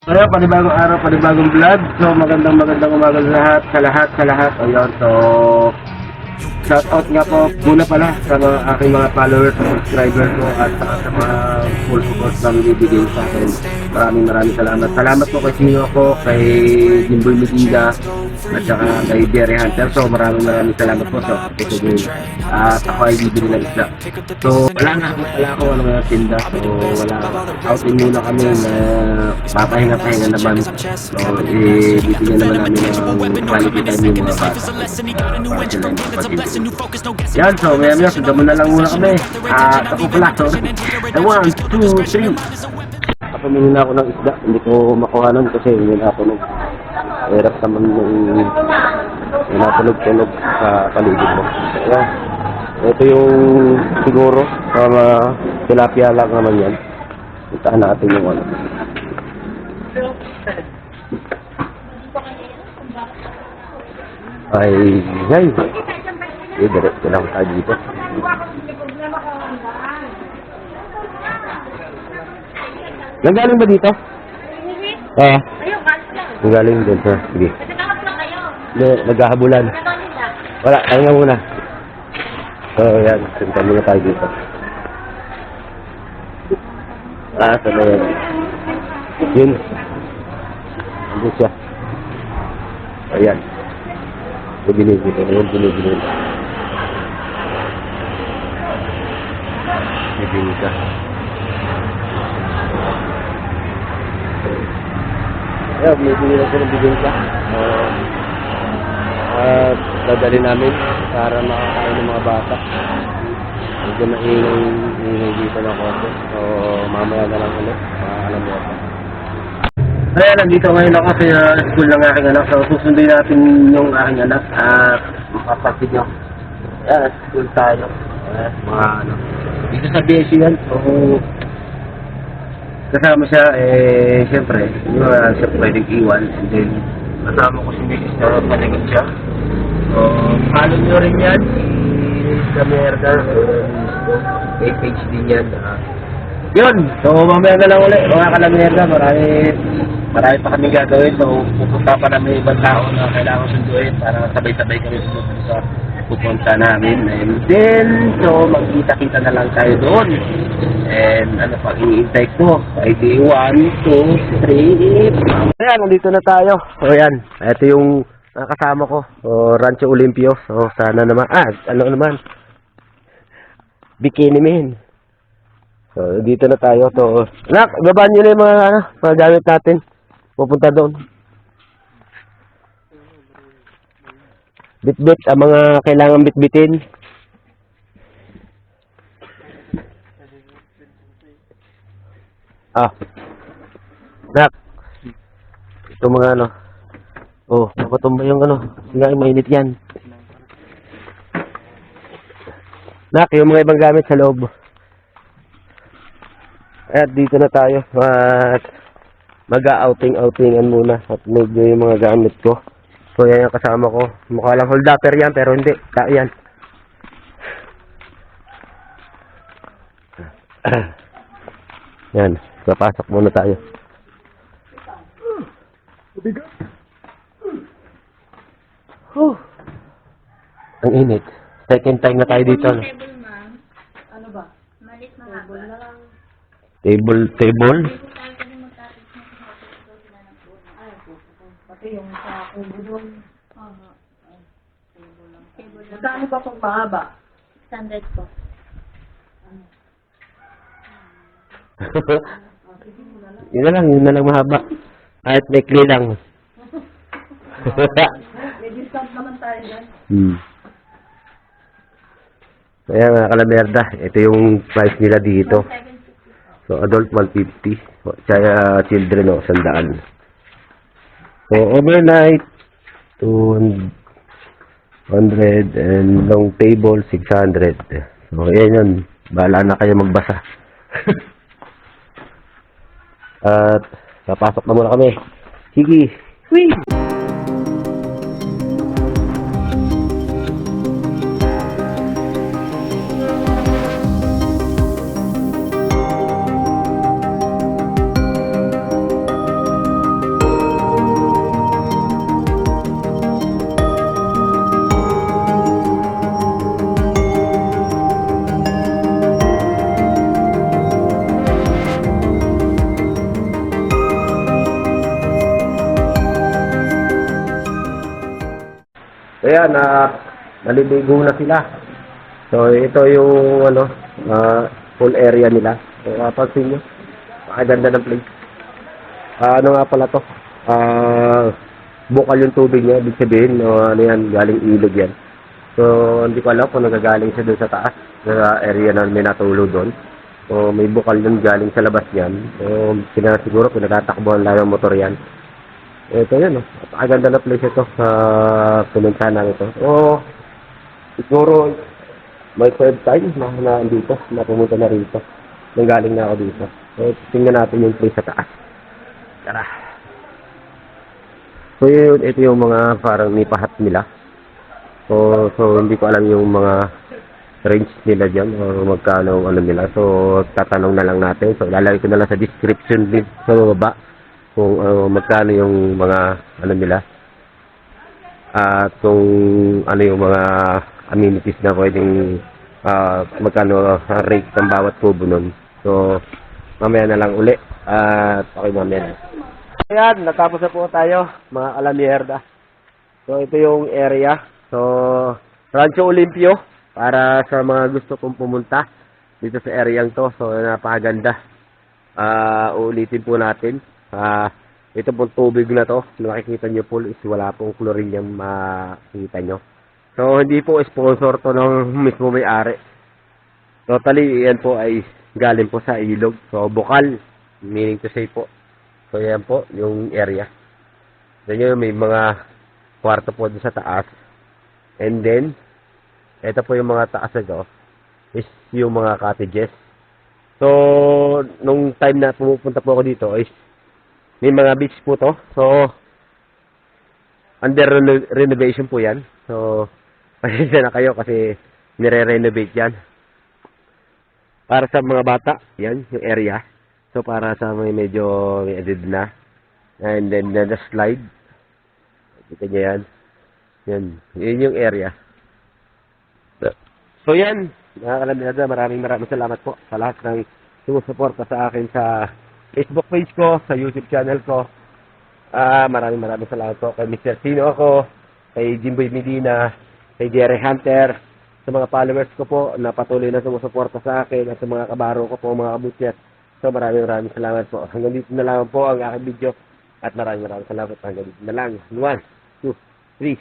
Kaya panibagong araw, panibagong vlog. So magandang magandang umaga sa lahat, sa lahat, sa lahat. Ayun, so shout out nga po muna pala sa mga aking mga followers, subscribers ko at saka sa mga full support na binibigay sa akin. Maraming maraming salamat. Salamat po kay Sino ko, kay Jimboy Medina, at saka kay Jerry Hunter. So maraming maraming salamat po sa pagkakagin. At ako ay bibili ng isda. So wala na ako, wala ako ano mga tinda. So wala outing muna kami na papahinga-pahinga naman. So eh, bibigyan naman namin ng quality time yung mga bata. Makapag-enjoy. Yan, so maya maya, sundan mo na lang muna kami. At ako pala, sorry. And one, two, three. Kapamili na ako ng isda. Hindi ko makuhanan kasi hindi na ako nag hirap naman yung natunog-tunog sa paligid mo. Kaya, ito yung siguro, mga tilapia lang naman yan. Puntaan natin yung ano. Ay, ay. Eh, diretso lang tayo dito. Nagaling ba dito? Oo. Ayun, kaso lang. Nagaling din, sir. Sige. Naghahabulan. Wala, tayo nga muna. So, yan. Punta muna tayo dito. Ah, saan na yan? Yun. Andun siya. Ayan. Bibili dito. Ayan, binibili. Bibili ka. Ayan, bibili na siya ng bibili ka. Ah, at dadali namin para makakain ng mga bata. Medyo maingay, ingay dito ng konti. So, mamaya na lang ulit. Maalam mo ako. Kaya nandito ngayon ako sa school ng aking anak. So, susundin natin yung aking anak at makapagpid nyo. Ayan, school tayo. Ayan, mga ano. Dito sa BSU yan. So, kasama siya, eh, siyempre, hindi mo na siya pwedeng iwan. And then, kasama ko si Mrs. na panagot siya. So, follow nyo rin yan, si Kamerda, may page din yan. ah. yun, so mamaya na lang ulit, mga kalamerda, marami, marami pa kami gagawin. So, pupunta pa namin ibang tao na kailangan sunduin para sabay-sabay kami sumunod sa pupunta namin. And then, so, magkita-kita na lang tayo doon. And ano pa, iintay ko. ID 1, 2, 3. Ayan, nandito na tayo. So, ayan. Ito yung ah, kasama ko. So, Rancho Olimpio. So, sana naman. Ah, ano naman. Bikini Man. So, dito na tayo. So, anak, babaan nyo na yung mga, ano, mga gamit natin. Pupunta doon. Bit-bit, ang mga kailangan bit-bitin. Ah. Nak. Ito mga ano. Oh, napatumba yung ano. Nga, mainit yan. Nak, yung mga ibang gamit sa loob. At dito na tayo. At mag-outing-outingan muna. At medyo yung mga gamit ko. So, yan yung kasama ko. Mukha lang hold upper yan, pero hindi. Tao yan. yan. Papasok muna tayo. Huh. Ang init. Second time na tayo dito. No? Table, ma'am. Ano ba? Malit na lang. Table, table. Yung sa kubo doon. Table lang. Magkano ba pag mahaba? Standard po. yun na lang, yun na lang mahaba. Kahit may clay lang. May discount naman tayo dyan. hmm. Kaya mga kalamerda, ito yung price nila dito. So, adult 150. Kaya children, o, sandaan. So, overnight, 200 and long table, 600. So, yan yun. Bahala na kayo magbasa. At, papasok na muna kami. Sige. Whee! Ayan, na naliligo na sila. So, ito yung, ano, ah, full area nila. So, mapansin nyo, makaganda ng place. Ah, ano nga pala to? Ah, bukal yung tubig niya, ibig sabihin, no, ano yan, galing ilog yan. So, hindi ko alam kung nagagaling siya doon sa taas, sa area na may natulog doon. So, may bukal yun galing sa labas yan. So, siguro pinagtatakbuhan lang ng motor yan. Ito yun, no. Napakaganda na place ito sa pinuntahan ito. So, siguro, may third time na, na dito, na pumunta na rito. Nanggaling na ako dito. So, tingnan natin yung place sa taas. Tara. So, yun, ito yung mga parang nipahat nila. So, so hindi ko alam yung mga range nila dyan o magkano ano nila. So, tatanong na lang natin. So, lalagay ko na lang sa description din sa baba kung ano, magkano yung mga ano nila at kung ano yung mga amenities na pwedeng ah, magkano ang rate ng bawat kubo nun. So, mamaya na lang uli. At okay, mamaya na. Ayan, natapos na po tayo, mga kalamierda. So, ito yung area. So, Rancho Olimpio, para sa mga gusto kong pumunta dito sa area to. So, napakaganda. Ah, uulitin po natin. Ah, ito pong tubig na to, nakikita nyo po is wala pong chlorine yung makikita nyo. So, hindi po sponsor to ng mismo may-ari. Totally, yan po ay galing po sa ilog. So, bukal, meaning to say po. So, yan po, yung area. Then yun, may mga kwarto po doon sa taas. And then, ito po yung mga taas na is yung mga cottages. So, nung time na pumupunta po ako dito, is may mga beach po to. So, under reno- renovation po yan. So, pasensya na kayo kasi nire-renovate yan. Para sa mga bata, yan, yung area. So, para sa mga medyo may edad na. And then, the slide. Kita niyo yan. Yan. Yun yung area. So, yan. Nakakalamida, maraming maraming salamat po sa lahat ng sumusuporta sa akin sa Facebook page ko, sa YouTube channel ko. Ah, maraming maraming salamat po kay Mr. Sino ako, kay Jimboy Medina, kay Jerry Hunter, sa mga followers ko po na patuloy na sumusuporta sa akin at sa mga kabaro ko po, mga kabutyat. So maraming maraming salamat po. Hanggang dito na lang po ang aking video at maraming maraming salamat. Hanggang dito na lang. One, two, three.